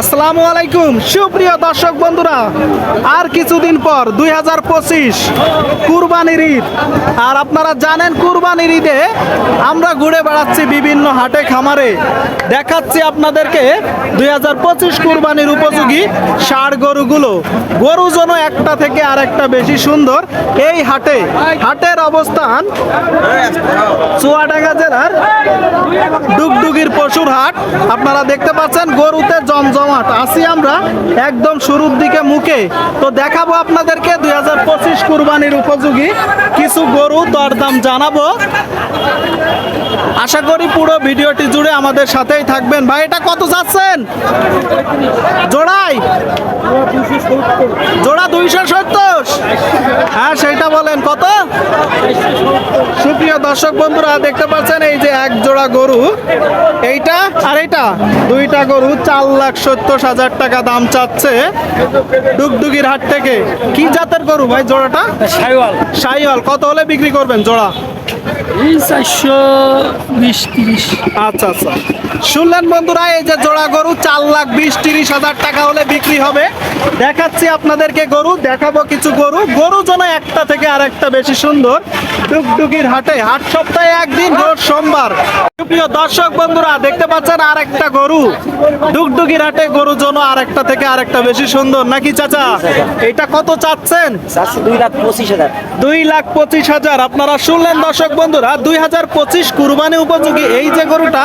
আসসালামু আলাইকুম। সুপ্রিয় দর্শক বন্ধুরা, আর কিছুদিন পর দুই হাজার পঁচিশ কুরবানির ঈদ। আর আপনারা জানেন কুরবানির ঈদে আমরা ঘুরে বেড়াচ্ছি বিভিন্ন হাটে খামারে। দেখাচ্ছি আপনাদেরকে দুই হাজার পঁচিশ কুরবানির উপযোগী ষাড় গরুগুলো। গরু যেন একটা থেকে আরেকটা বেশি সুন্দর। এই হাটে, হাটের অবস্থান চুয়াডাঙ্গা জেলার ডুগডুগির পশুর হাট। আপনারা দেখতে পাচ্ছেন গরুতে জমজমাট আছি আমরা একদম শুরুর দিকে মুখে। তো দেখাবো আপনাদেরকে দুই হাজার পঁচিশ কুরবানির উপযোগী কিছু গরু দরদাম জানাব। আশা করি পুরো ভিডিওটি জুড়ে আমাদের সাথেই থাকবেন। ভাই, এটা কত চাচ্ছেন জোড়াই? জোড়া দুইশো সত্তর। হ্যাঁ সেইটা বলেন, কত? সুপ্রিয় দর্শক বন্ধুরা, দেখতে পাচ্ছেন এই যে এক জোড়া গরু। এইটা আর এইটা দুইটা গরু, চার লাখ সত্তর হাজার টাকা দাম চাচ্ছে ডুগডুগির হাট থেকে। কি জাতের গরু ভাই জোড়াটা? সাইওয়াল। সাইওয়াল। কত হলে বিক্রি করবেন জোড়া? চারশো বিশ তিরিশ। আচ্ছা আচ্ছা। শুনলেন বন্ধুরা এই যে জোড়া গরু চার লাখ বিশ তিরিশ হাজার টাকা হলে বিক্রি হবে। দেখাচ্ছি আপনাদেরকে গরু দেখাবো কিছু গরু। গরু যেন একটা থেকে আরেকটা বেশি সুন্দর। হাটে হাট সপ্তাহে একদিন রোজ সোমবার। প্রিয় দর্শক বন্ধুরা দেখতে পাচ্ছেন আরেকটা গরু। ডুগডুগির হাটে গরু আরেকটা থেকে আরেকটা বেশি সুন্দর নাকি চাচা? এটা কত চাচ্ছেন? দুই লাখ পঁচিশ হাজার। দুই লাখ পঁচিশ হাজার। আপনারা শুনলেন দর্শক বন্ধুরা দুই হাজার পঁচিশ কুরবানি উপযোগী এই যে গরুটা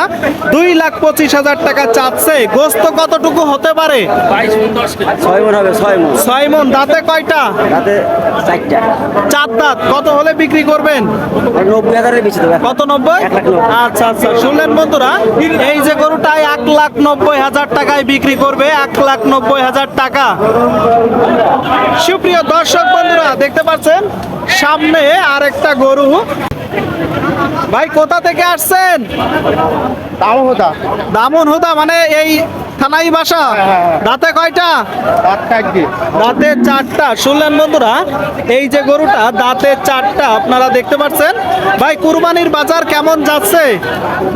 দুই লাখ পঁচিশ হাজার টাকা চাচ্ছে। গোস্ত কতটুকু হতে পারে? ছয় মন হবে ছয় মন। ছয় মন দাঁতে কয়টা? চারটা। চার দাঁত। কত হলে বিক্রি করবেন? আর কত নব্বই। আচ্ছা আচ্ছা শুনলেন বন্ধুরা এই যে গরুটা এক লাখ নব্বই হাজার টাকায় বিক্রি করবে এক লাখ নব্বই হাজার টাকা। সুপ্রিয় দর্শক বন্ধুরা দেখতে পাচ্ছেন সামনে আরেকটা গরু। ভাই কোথা থেকে আসছেন? তাও হতা দামন হুদা মানে এই থানাই বাসা? দাঁতে কয়টা? তার কাটবে দাঁতে চারটা। শুনলেন বন্ধুরা এই যে গরুটা দাঁতে চারটা আপনারা দেখতে পাচ্ছেন। ভাই কুরবানির বাজার কেমন যাচ্ছে?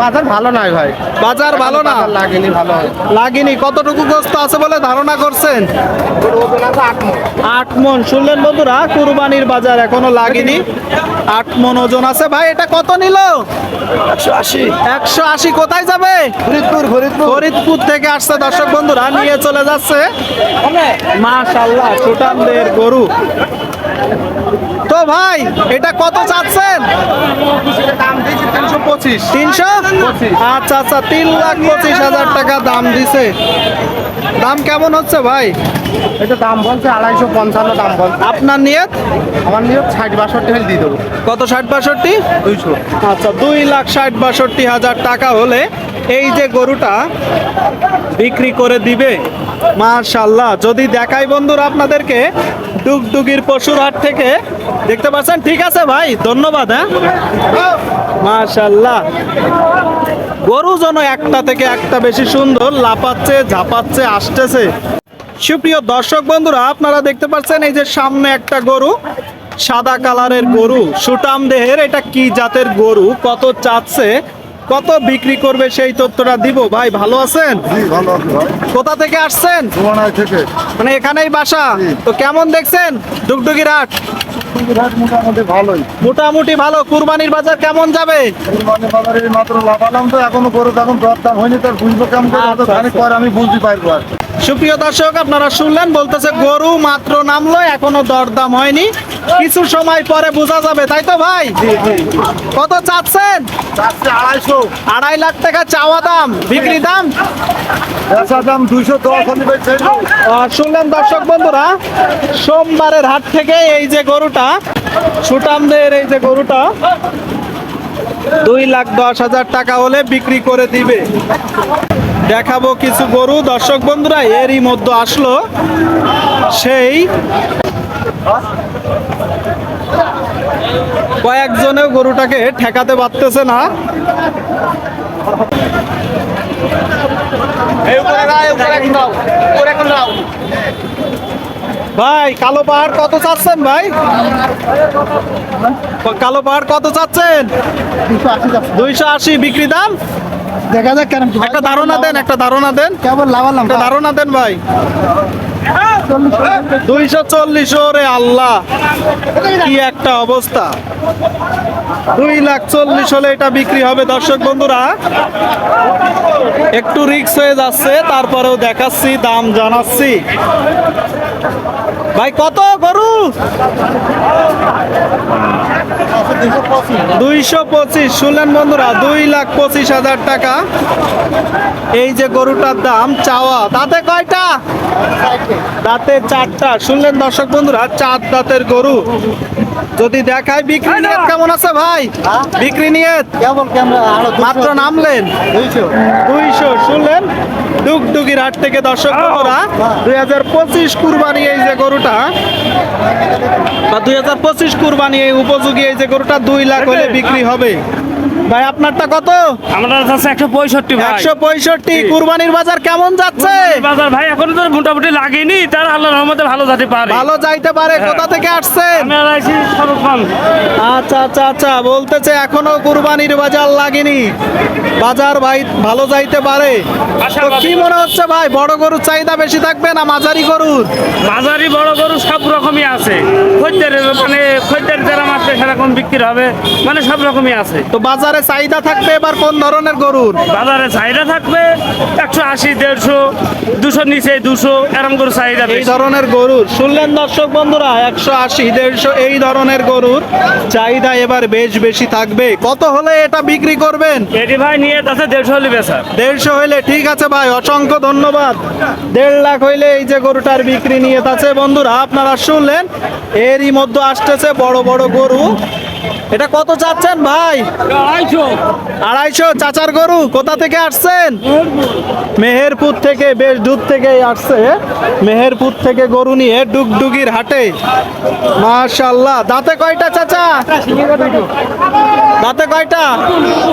বাজার ভালো নয় ভাই। বাজার ভালো না? লাগেনি ভালো লাগেনি। কতটুকু গোস্ত আছে বলে ধারণা করছেন। আট মন। শুনলেন বন্ধুরা কুরবানির বাজার এখনও লাগেনি। আট মন ওজন আছে। ভাই এটা কত নিল? একশো আশি। একশো আশি। কোথায় যাবে? ফরিদপুর ফরিদপুর। ফরিদপুর থেকে আসছে। দর্শক বন্ধুরা নিয়ে চলে যাচ্ছে মাশাল্লাহ সুটানদের গরু। তো ভাই এটা কত চাচ্ছেন? তিনশো? আচ্ছা আচ্ছা তিন লাখ পঁচিশ হাজার টাকা দাম দিছে। দাম কেমন হচ্ছে ভাই? এটা দাম বলছে আড়াইশো পঞ্চান্ন দাম বলছে। আপনার নিয়ত? আমার নিয়ে ষাট বাষট্টি হলে দিয়ে দেবো। কত ষাট বাষট্টি? দুইশো। আচ্ছা দুই লাখ ষাট বাষট্টি হাজার টাকা হলে এই যে গরুটা বিক্রি করে দিবে মাশাল্লাহ যদি দেখাই বন্ধুরা আপনাদেরকে, ডুগডুগির পশুর হাট থেকে, দেখতে পাচ্ছেন? ঠিক আছে ভাই, ধন্যবাদ হ্যাঁ? মাশাল্লাহ গরু যেন একটা থেকে একটা বেশি সুন্দর লাপাচ্ছে ঝাপাচ্ছে, আসতেছে। সুপ্রিয় দর্শক বন্ধুরা, আপনারা দেখতে পাচ্ছেন এই যে সামনে একটা গরু, সাদা কালারের গরু, সুটাম দেহের, এটা কি জাতের গরু, কত চাচ্ছে কত বিক্রি করবে সেই তথ্যটা দিব? ভাই ভালো আছেন? কোথা থেকে আসছেন? থেকে। মানে এখানেই বাসা। তো কেমন দেখছেন? ডুগডুগির হাট। মোটামুটি ভালোই মোটামুটি ভালো কুরবানির বাজার কেমন যাবে? বাজারে মাত্র লাগালাম তো এখনও করে তখন দরদাম হয়নি তার বুঝব কেমন করে আচ্ছা, খানিক পর আমি বুঝতে পারব আর সুপ্রিয় দর্শক আপনারা শুনলেন বলতেছে গরু মাত্র নামলো এখনও দরদাম হয়নি। কিছু সময় পরে বোঝা যাবে তাই তো ভাই? কত চাচ্ছেন? আড়াইশো। আড়াই লাখ টাকা চাওয়া দাম বিক্রি দাম? দাম দুইশো শুনলেন দর্শক বন্ধুরা সোমবারের হাট থেকে এই যে গরুটা সুটামদের এই যে গরুটা, দুই লাখ দশ হাজার টাকা হলে বিক্রি করে দিবে। দেখাবো কিছু গরু। দর্শক বন্ধুরা, এরই মধ্যে আসলো সেই কয়েকজনেও গরুটাকে ঠেকাতে পারতেছে না। ভাই কালো পাহাড় কত চাচ্ছেন ভাই? কালো পাহাড় কত চাচ্ছেন? দুইশো আশি বিক্রি দাম? দেখা যাক কেন একটা ধারণা দেন একটা ধারণা দেন। কেবল লাভালাম একটা ধারণা দেন ভাই। দুইশো চল্লিশ ওরে আল্লাহ। কি একটা অবস্থা। দুই লাখ চল্লিশ হলে এটা বিক্রি হবে। দর্শক বন্ধুরা একটু রিক্স হয়ে যাচ্ছে তারপরেও দেখাচ্ছি দাম জানাচ্ছি। ভাই কত গরু? দুইশো পঁচিশ। শুনলেন বন্ধুরা দুই লাখ পঁচিশ হাজার টাকা। এই যে গরুটার দাম চাওয়া। দাঁতে কয়টা? দাঁতে চারটা। শুনলেন দর্শক বন্ধুরা চার দাঁতের গরু। যদি দেখায় বিক্রি নিয়ে কেমন আছে ভাই? বিক্রি নিয়ে? ক্যামেরা মাত্র নামলেন। দুইশো। দুইশো। শুনলেন? ডুগডুগির হাট থেকে দর্শক বন্ধুরা দুই হাজার পঁচিশ কুরবানি এই যে গরুটা বা দুই হাজার পঁচিশ কুরবানি এই উপযোগী এই যে গরুটা দুই লাখ হলে বিক্রি হবে। ভাই আপনারটা কত? আমরা যাচ্ছে একশো পঁয়ষট্টি ভাই। একশো পঁয়ষট্টি। কুরবানির বাজার কেমন যাচ্ছে? বাজার ভাই এখনও তো মোটামুটি লাগেনি। তার আল্লাহ রহমতে ভালো যেতে পারে। ভালো যাইতে পারে। কোথা থেকে আসছে? আচ্ছা আচ্ছা আচ্ছা বলতেছে এখনও কুরবানির বাজার লাগেনি। বাজার ভাই ভালো যাইতে পারে। কি মনে হচ্ছে ভাই বড় গরুর চাহিদা বেশি থাকবে না মাঝারি গরুর? বাজারি বড় গরু সব রকমই আছে। খদ্দের মানে খদ্দের যারা মারছে সেরকম বিক্রি হবে। মানে সব রকমই আছে। তো বাজারে চাহিদা থাকবে এবার কোন ধরনের গরুর? বাজারে চাহিদা থাকবে একশো আশি দেড়শো দুশো নিচে দুশো এরকম করে চাহিদা এই ধরনের গরুর শুনলেন দর্শক বন্ধুরা একশো আশি দেড়শো এই ধরনের গরুর চাহিদা এবার বেশ বেশি থাকবে। কত হলে এটা বিক্রি করবেন? এটি ভাই নিয়ে তাতে দেড়শো হলে বেচার। দেড়শো হইলে ঠিক আছে ভাই অসংখ্য ধন্যবাদ। দেড় লাখ হইলে এই যে গরুটার বিক্রি নিয়ে আছে। বন্ধুরা আপনারা শুনলেন এরই মধ্যে আসতেছে বড় বড় গরু। এটা কত চাচ্ছেন ভাই? আড়াইশো। চাচার গরু কোথা থেকে আসছেন? মেহেরপুর। থেকে বেশ দূর থেকে আসছে। মেহেরপুর থেকে গরু নিয়ে ডুগডুগির হাটে। মাশাল্লাহ দাঁতে কয়টা চাচা? দাঁতে কয়টা?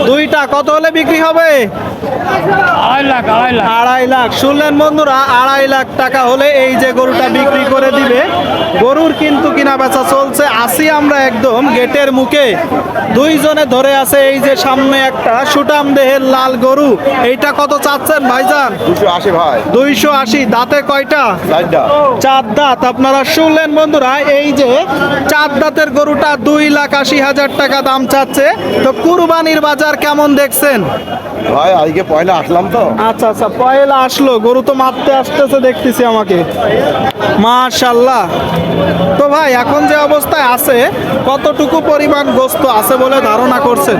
দুইটা। কত হলে বিক্রি হবে? আড়াই লাখ। আড়াই লাখ। শুনলেন বন্ধুরা আড়াই লাখ টাকা হলে এই যে গরুটা বিক্রি করে দিবে। গরুর কিন্তু কিনা বেচা চলছে। আসি আমরা একদম গেটের মুখে। দুইজনে ধরে আছে এই যে সামনে একটা সুটাম দেহের লাল গরু। এইটা কত চাচ্ছেন ভাইজান? দুইশো আশি। দাঁতে কয়টা? চার দাঁত। আপনারা শুনলেন বন্ধুরা এই যে চার দাঁতের গরুটা দুই লাখ আশি হাজার টাকা দাম চাচ্ছে। তো কুরবানির বাজার কেমন দেখছেন? ভাই আজকে পয়লা আসলাম তো। আচ্ছা আচ্ছা পয়লা আসলো। গরু তো মারতে আসতেছে দেখতেছি আমাকে। মাশাল্লাহ। তো ভাই এখন যে অবস্থায় আছে কতটুকু পরিমাণ গোস্ত আছে বলে ধারণা করছেন?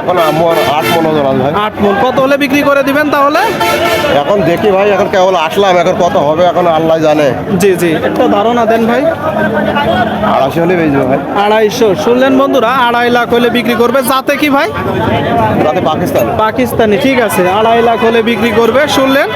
এখন আমার আট মনে হয় ভাই। আট মন। কত হলে বিক্রি করে দিবেন তাহলে? এখন দেখি ভাই এখন কেবল আসলাম এখন কত হবে এখন আল্লাহ জানে। জি জি। একটা ধারণা দেন ভাই। আড়াইশো হলে বেচবো ভাই। আড়াইশো। শুনলেন বন্ধুরা আড়াই লাখ হলে বিক্রি করবে। যাতে কি ভাই? পাকিস্তান। পাকিস্তানি ঠিক আছে। আড়াই লাখ হলে বিক্রি করবে। শুনলেন?